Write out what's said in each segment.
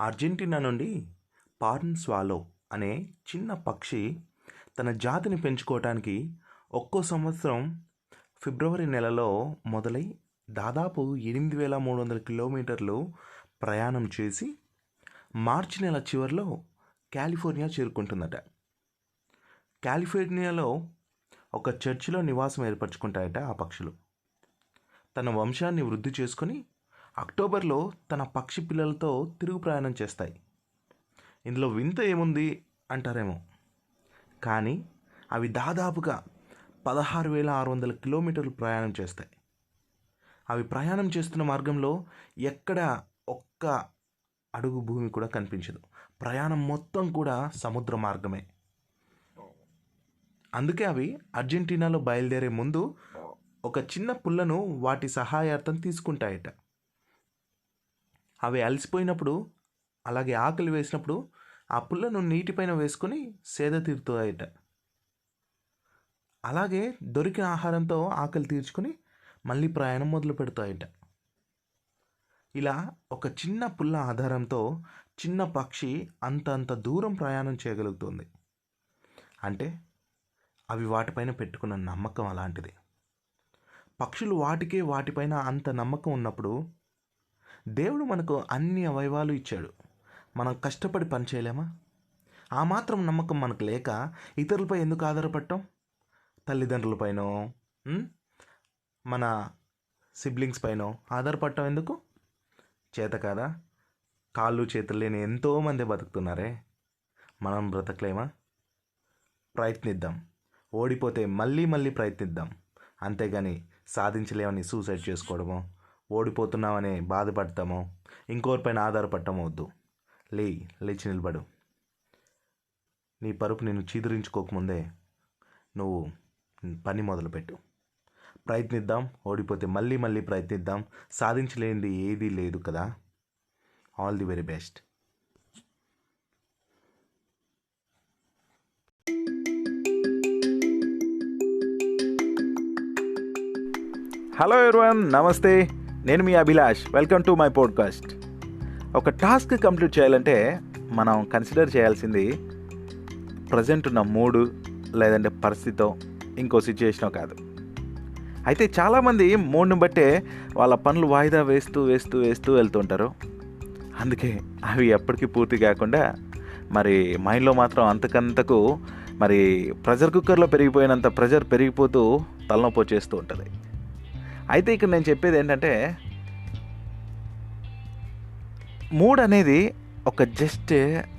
Argentina నుండి porn swallow అనే చిన్న పక్షి తన జాతిని పెంచుకోవటానికి ఒక్కో సంవత్సరం ఫిబ్రవరి నెలలో మొదలై దాదాపు ఎనిమిది వేల మూడు వందల కిలోమీటర్లు ప్రయాణం చేసి మార్చి నెల చివరిలో కాలిఫోర్నియా చేరుకుంటుందట. కాలిఫోర్నియాలో ఒక చర్చిలో నివాసం ఏర్పరచుకుంటాయట ఆ పక్షులు. తన వంశాన్ని వృద్ధి చేసుకొని అక్టోబర్లో తన పక్షి పిల్లలతో తిరుగు ప్రయాణం చేస్తాయి. ఇందులో వింత ఏముంది అంటారేమో. కానీ అవి దాదాపుగా పదహారు వేల ఆరు వందల కిలోమీటర్లు ప్రయాణం చేస్తాయి. అవి ప్రయాణం చేస్తున్న మార్గంలో ఎక్కడ ఒక్క అడుగు భూమి కూడా కనిపించదు. ప్రయాణం మొత్తం కూడా సముద్ర మార్గమే. అందుకే అవి అర్జెంటీనాలో బయలుదేరే ముందు ఒక చిన్న పుల్లను వాటి సహాయార్థం తీసుకుంటాయట. అవి అలసిపోయినప్పుడు అలాగే ఆకలి వేసినప్పుడు ఆ పుల్లను నీటిపైన వేసుకొని సేద తీరుతాయట. అలాగే దొరికిన ఆహారంతో ఆకలి తీర్చుకొని మళ్ళీ ప్రయాణం మొదలు పెడతాయట. ఇలా ఒక చిన్న పుల్ల ఆధారంతో చిన్న పక్షి అంత అంత దూరం ప్రయాణం చేయగలుగుతుంది. అంటే అవి వాటిపైన పెట్టుకున్న నమ్మకం అలాంటిది. పక్షులు వాటికే వాటిపైన అంత నమ్మకం ఉన్నప్పుడు దేవుడు మనకు అన్ని అవయవాలు ఇచ్చాడు. మనం కష్టపడి పని చేయలేమా? ఆ మాత్రం నమ్మకం మనకు లేక ఇతరులపై ఎందుకు ఆధారపడటం? తల్లిదండ్రులపైనో మన సిబ్లింగ్స్ పైనో ఆధారపడటం ఎందుకు? చేత కాదా? కాళ్ళు చేతులు లేని ఎంతోమంది బతుకుతున్నారే. మనం బ్రతకలేమా? ప్రయత్నిద్దాం. ఓడిపోతే మళ్ళీ మళ్ళీ ప్రయత్నిద్దాం. అంతేగాని సాధించలేమని సూసైడ్ చేసుకోవడమో ఓడిపోతున్నామని బాధపడతామో ఇంకోరిపైన ఆధారపడటమో వద్దు. లే లేచి నిలబడు. నీ పరుపు నేను చీదరించుకోకముందే నువ్వు పని మొదలుపెట్టు. ప్రయత్నిద్దాం ఓడిపోతే మళ్ళీ మళ్ళీ ప్రయత్నిద్దాం. సాధించలేనిది ఏదీ లేదు కదా. All the very best hello everyone నమస్తే. నేను మీ Abhilash. Welcome to my podcast ఒక టాస్క్ కంప్లీట్ చేయాలంటే మనం కన్సిడర్ చేయాల్సింది ప్రజెంట్ ఉన్న మూడు లేదంటే పరిస్థితో ఇంకో సిచ్యుయేషనో కాదు. అయితే చాలామంది మూడుని బట్టే వాళ్ళ పనులు వాయిదా వేస్తూ వేస్తూ వేస్తూ వెళ్తుంటారు. అందుకే అవి ఎప్పటికీ పూర్తి కాకుండా మరి మైండ్లో మాత్రం అంతకంతకు మరి ప్రెషర్ కుక్కర్లో పెరిగిపోయినంత ప్రెషర్ పెరిగిపోతూ తలనొప్పి వచ్చేస్తూ ఉంటుంది. అయితే ఇక్కడ నేను చెప్పేది ఏంటంటే మూడ్ అనేది ఒక జస్ట్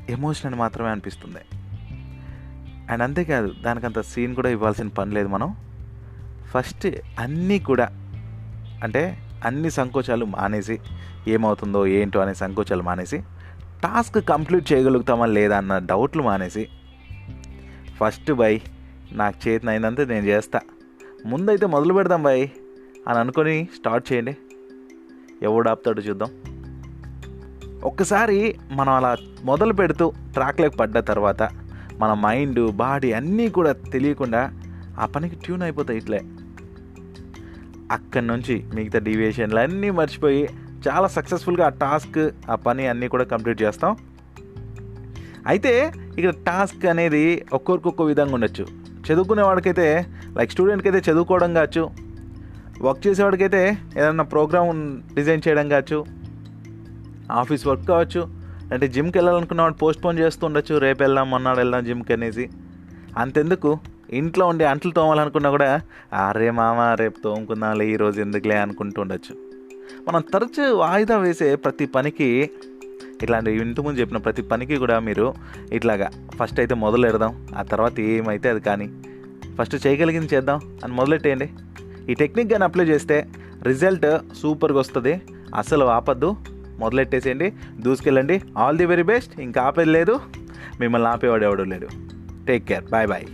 ఎమోషన్ అని మాత్రమే అనిపిస్తుంది. అండ్ అంతేకాదు దానికంత సీన్ కూడా ఇవ్వాల్సిన పని లేదు మనం. ఫస్ట్ అన్నీ కూడా అంటే అన్ని సంకోచాలు మానేసి ఏమవుతుందో ఏంటో అనే సంకోచాలు మానేసి టాస్క్ కంప్లీట్ చేయగలుగుతామా లేదా అన్న డౌట్లు మానేసి ఫస్ట్ బై నాకు చేతనైనంత నేను చేస్తా. ముందైతే మొదలు పెడదాం బాయ్ అని అనుకొని స్టార్ట్ చేయండి. ఎవడు ఆపుతాడో చూద్దాం. ఒక్కసారి మనం అలా మొదలు పెడుతూ ట్రాక్లోకి పడ్డ తర్వాత మన మైండ్ బాడీ అన్నీ కూడా తెలియకుండా ఆ పనికి ట్యూన్ అయిపోతాయి ఇట్లే. అక్కడి నుంచి మిగతా డీవియేషన్లు అన్నీ మర్చిపోయి చాలా సక్సెస్ఫుల్గా ఆ టాస్క్ ఆ పని అన్నీ కూడా కంప్లీట్ చేస్తాం. అయితే ఇక్కడ టాస్క్ అనేది ఒక్కొరికి విధంగా ఉండొచ్చు. చదువుకునే వాడికైతే లైక్ స్టూడెంట్కి అయితే చదువుకోవడం కావచ్చు వర్క్ చేసేవాడికైతే ఏదైనా ప్రోగ్రామ్ డిజైన్ చేయడం కావచ్చు ఆఫీస్ వర్క్ కావచ్చు అంటే జిమ్కి వెళ్ళాలనుకున్నవాడు పోస్ట్ పోన్ చేస్తూ ఉండొచ్చు రేపు వెళ్దాం మొన్నాడు వెళ్దాం జిమ్కి అనేసి. అంతెందుకు? ఇంట్లో ఉండే అంట్లు తోమాలనుకున్నా కూడా అరే మామ రేపు తోముకుందాంలే ఈరోజు ఎందుకులే అనుకుంటూ ఉండొచ్చు. మనం తరచు వాయిదా వేసే ప్రతి పనికి ఇట్లాంటి ఇంతకుముందు చెప్పిన ప్రతి పనికి కూడా మీరు ఇట్లాగా ఫస్ట్ అయితే మొదలు పెడదాం ఆ తర్వాత ఏమైతే అది కానీ ఫస్ట్ చేయగలిగింది చేద్దాం అని మొదలెట్టేయండి. ఈ టెక్నిక్ కానీ అప్లై చేస్తే రిజల్ట్ సూపర్గా వస్తుంది. అసలు ఆపద్దు. మొదలెట్టేసేయండి. దూసుకెళ్ళండి. ఆల్ ది వెరీ బెస్ట్ ఇంకా ఆపేది లేదు. మిమ్మల్ని ఆపేవాడు ఎవడు లేడు. Take care bye bye